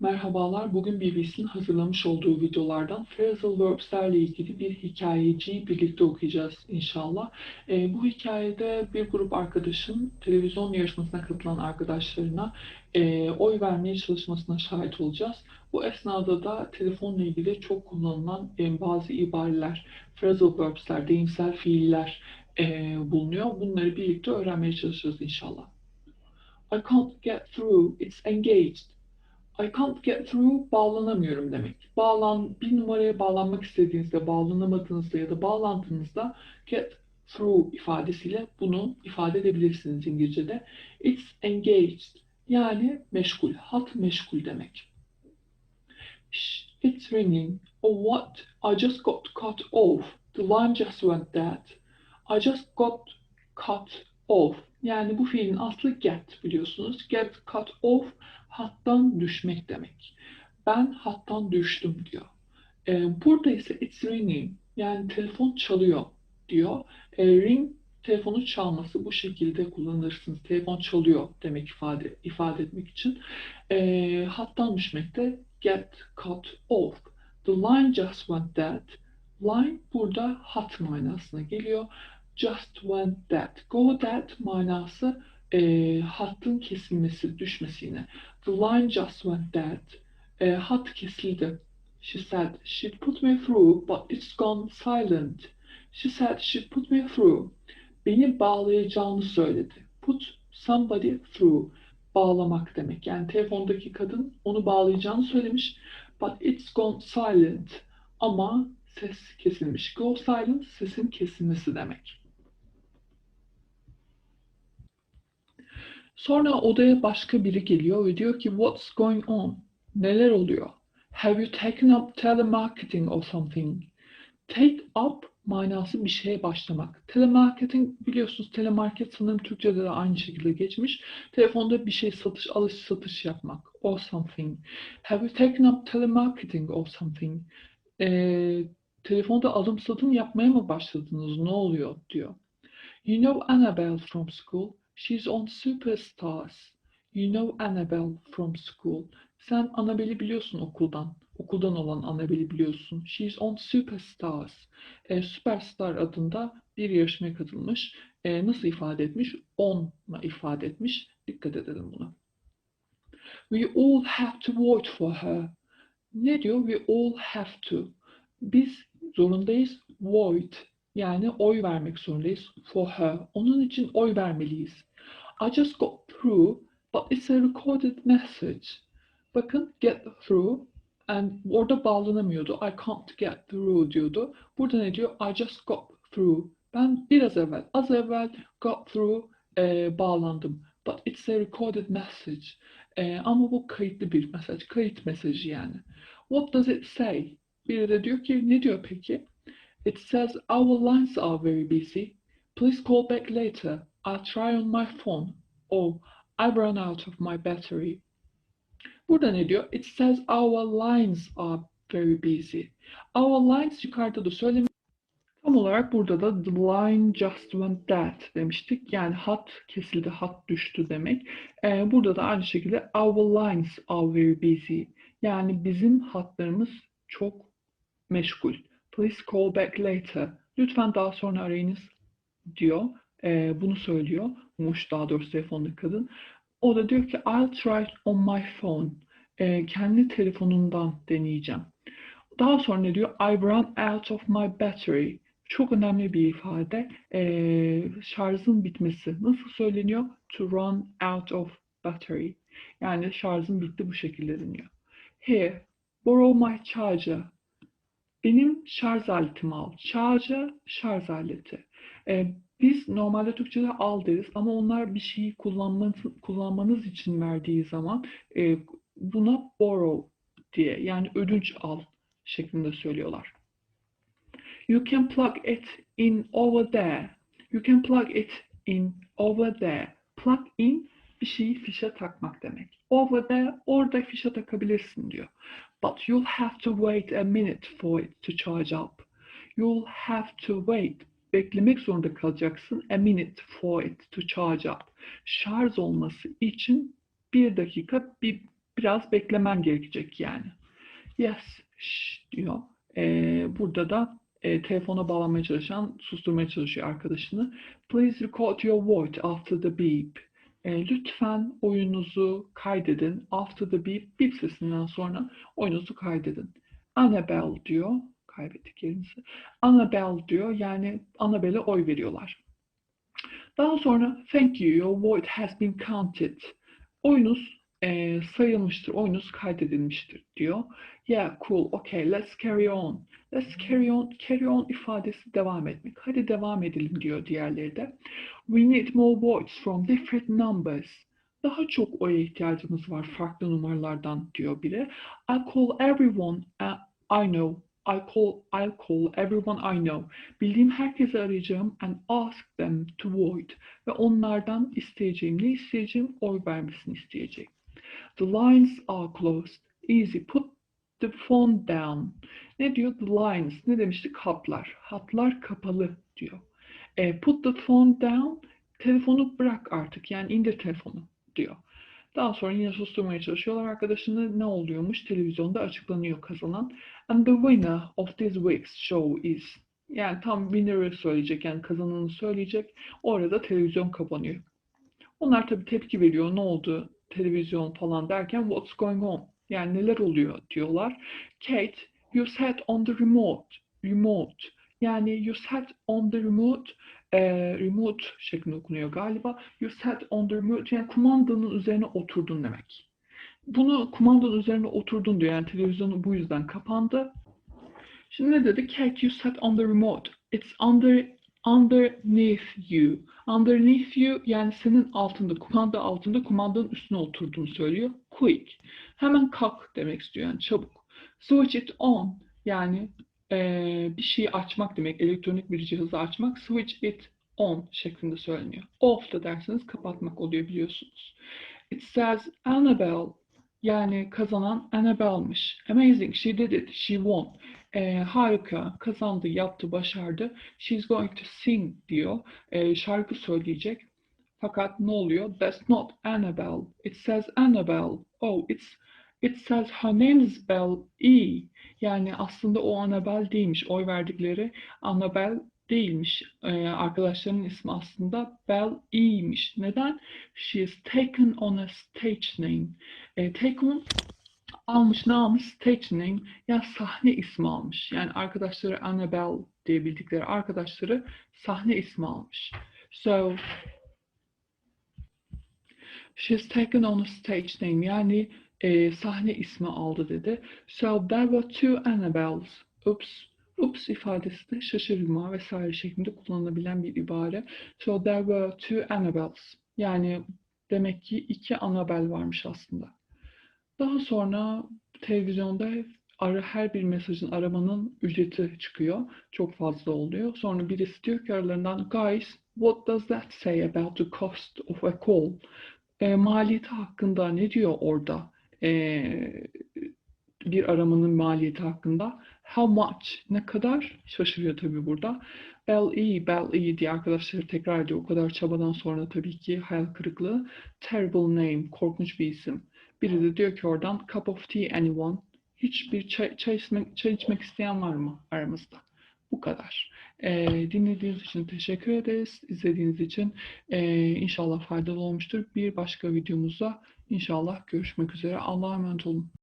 Merhabalar, bugün BBC'nin hazırlamış olduğu videolardan phrasal verbs'lerle ilgili bir hikayeciyi birlikte okuyacağız inşallah. E, bu hikayede bir grup arkadaşın televizyon yarışmasına katılan arkadaşlarına e, oy vermeye çalışmasına şahit olacağız. Bu esnada da telefonla ilgili çok kullanılan e, bazı ibareler, phrasal verbs'ler, deyimsel fiiller e, bulunuyor. Bunları birlikte öğrenmeye çalışacağız inşallah. I can't get through, it's engaged. I can't get through bağlanamıyorum demek. Bağlan bir numaraya bağlanmak istediğinizde, bağlanamadığınızda ya da bağlantınızda get through ifadesiyle bunu ifade edebilirsiniz İngilizce'de. It's engaged yani meşgul, hat meşgul demek. It's ringing. Oh what? I just got cut off. The line just went dead. I just got cut off. Yani bu fiilin aslı get biliyorsunuz. Get cut off hattan düşmek demek. Ben hattan düştüm diyor. E, burada ise it's ringing yani telefon çalıyor diyor. E, ring telefonu çalması bu şekilde kullanırsınız. Telefon çalıyor demek ifade ifade etmek için. E, hattan düşmek de get cut off. The line just went dead. Line burada hat manasına geliyor. Just went dead. Go dead manası e, hattın kesilmesi, düşmesi yine. The line just went dead. E, hat kesildi. She said, she put me through, but it's gone silent. She said, she put me through. Beni bağlayacağını söyledi. Put somebody through. Bağlamak demek. Yani telefondaki kadın onu bağlayacağını söylemiş. But it's gone silent. Ama ses kesilmiş. Go silent, sesin kesilmesi demek. Sonra odaya başka biri geliyor ve diyor ki what's going on? Neler oluyor? Have you taken up telemarketing or something? Take up manası bir şeye başlamak. Telemarketing biliyorsunuz telemarket sanırım Türkçe'de de aynı şekilde geçmiş. Telefonda bir şey satış, alış satış yapmak. Or something. Have you taken up telemarketing or something? Ee, telefonda alım satım yapmaya mı başladınız? Ne oluyor? diyor. You know Annabelle from school. She's on Superstars. You know Annabelle from school. Sen Annabelle'i biliyorsun okuldan. Okuldan olan Annabelle'i biliyorsun. She's on Superstars. E, Superstar adında bir yarışmaya katılmış. E, nasıl ifade etmiş? On'la ifade etmiş. Dikkat edelim buna. We all have to vote for her. Ne diyor? We all have to. Biz zorundayız. Vote yani oy vermek zorundayız for her. Onun için oy vermeliyiz. I just got through but it's a recorded message. Bakın get through and orada bağlanamıyordu. I can't get through diyordu. Burada ne diyor? I just got through. Ben biraz evvel, az evvel got through e, bağlandım. But it's a recorded message. E, ama bu kayıtlı bir mesaj. Kayıt mesajı yani. What does it say? Biri de diyor ki ne diyor peki? It says our lines are very busy. Please call back later. I'll try on my phone. Oh, I've run out of my battery. Burada ne diyor? It says our lines are very busy. Our lines yukarıda da söylemiş. Tam olarak burada da the line just went dead demiştik. Yani hat kesildi, hat düştü demek. Ee, burada da aynı şekilde our lines are very busy. Yani bizim hatlarımız çok meşgul. Please call back later. Lütfen daha sonra arayınız diyor. Ee, bunu söylüyor. Muş daha doğrusu telefondaki kadın. O da diyor ki I'll try on my phone. Ee, kendi telefonundan deneyeceğim. Daha sonra ne diyor? I've run out of my battery. Çok önemli bir ifade. Ee, şarjın bitmesi. Nasıl söyleniyor? To run out of battery. Yani şarjın bitti bu şekilde deniyor. Here, borrow my charger. Benim şarj aletimi al. Charger, şarj aleti. Ee, biz normalde Türkçe'de al deriz ama onlar bir şeyi kullanmanız, kullanmanız için verdiği zaman e, buna borrow diye yani ödünç al şeklinde söylüyorlar. You can plug it in over there. You can plug it in over there. Plug in bir şeyi fişe takmak demek. Over there orada fişe takabilirsin diyor. But you'll have to wait a minute for it to charge up. You'll have to wait. Beklemek zorunda kalacaksın. A minute for it to charge up. Şarj olması için bir dakika bir biraz beklemen gerekecek yani. Yes şş diyor. Ee, burada da e, telefona bağlanmaya çalışan, susturmaya çalışıyor arkadaşını. Please record your voice after the beep. E, lütfen oyunuzu kaydedin. After the beep, beep sesinden sonra oyunuzu kaydedin. Annabelle diyor. Kaybettik yerimizi. Annabelle diyor. Yani Annabelle'e oy veriyorlar. Daha sonra thank you, your vote has been counted. Oyunuz e, sayılmıştır, oyunuz kaydedilmiştir diyor. Yeah, cool, okay, let's carry on. Let's carry on, carry on ifadesi devam etmek. Hadi devam edelim diyor diğerleri de. We need more votes from different numbers. Daha çok oya ihtiyacımız var farklı numaralardan diyor biri. I call everyone I know. I call, I call everyone I know. Bildiğim herkesi arayacağım and ask them to vote. Ve onlardan isteyeceğim, ne isteyeceğim? Oy vermesini isteyeceğim. The lines are closed. Easy. Put the phone down. Ne diyor? The lines. Ne demiştik? Hatlar. Hatlar kapalı diyor. E, put the phone down. Telefonu bırak artık. Yani indir telefonu diyor. Daha sonra yine susturmaya çalışıyorlar arkadaşını. Ne oluyormuş? Televizyonda açıklanıyor kazanan. And the winner of this week's show is. Yani tam winner'ı söyleyecek. Yani kazananı söyleyecek. Orada televizyon kapanıyor. Onlar tabii tepki veriyor. Ne oldu? Televizyon falan derken what's going on? Yani neler oluyor diyorlar. Kate, you sat on the remote. Remote. Yani you sat on the remote. e, remote şeklinde okunuyor galiba. You sat on the remote. Yani kumandanın üzerine oturdun demek. Bunu kumandanın üzerine oturdun diyor. Yani televizyonu bu yüzden kapandı. Şimdi ne dedi? Kate, you sat on the remote. It's under underneath you. Underneath you yani senin altında, kumanda altında kumandanın üstüne oturduğunu söylüyor. Quick. Hemen kalk demek istiyor yani çabuk. Switch it on yani eee, bir şeyi açmak demek. Elektronik bir cihazı açmak. Switch it on şeklinde söyleniyor. Off da derseniz kapatmak oluyor biliyorsunuz. It says Annabelle yani kazanan Annabelle'mış. Amazing, she did it, she won. Ee, harika, kazandı, yaptı, başardı. She's going to sing diyor. Ee, şarkı söyleyecek. Fakat ne oluyor? That's not Annabelle. It says Annabelle. Oh, it's it says her name is Belle E. Yani aslında o Annabelle değilmiş. Oy verdikleri Annabelle değilmiş. Ee, arkadaşlarının ismi aslında Belle E'ymiş. Neden? She is taken on a stage name. E, taken almış ne almış? Stage name. Yani sahne ismi almış. Yani arkadaşları Annabelle diye bildikleri arkadaşları sahne ismi almış. So she's taken on a stage name. Yani e, sahne ismi aldı dedi. So there were two Annabelles. Oops. Oops ifadesi de şaşırma vesaire şeklinde kullanılabilen bir ibare. So there were two Annabelles. Yani demek ki iki Annabelle varmış aslında. Daha sonra televizyonda ara, her bir mesajın aramanın ücreti çıkıyor. Çok fazla oluyor. Sonra birisi diyor ki aralarından Guys, what does that say about the cost of a call? E, maliyeti hakkında ne diyor orada? E, bir aramanın maliyeti hakkında. How much? Ne kadar? Şaşırıyor tabii burada. Bell E, Bell E diye arkadaşları tekrar ediyor. O kadar çabadan sonra tabii ki hayal kırıklığı. Terrible name, korkunç bir isim. Biri de diyor ki oradan cup of tea anyone? Hiçbir çay, çay, içmek, çay içmek isteyen var mı aramızda? Bu kadar. Ee, dinlediğiniz için teşekkür ederiz. İzlediğiniz için ee, inşallah faydalı olmuştur. Bir başka videomuzda inşallah görüşmek üzere. Allah'a emanet olun.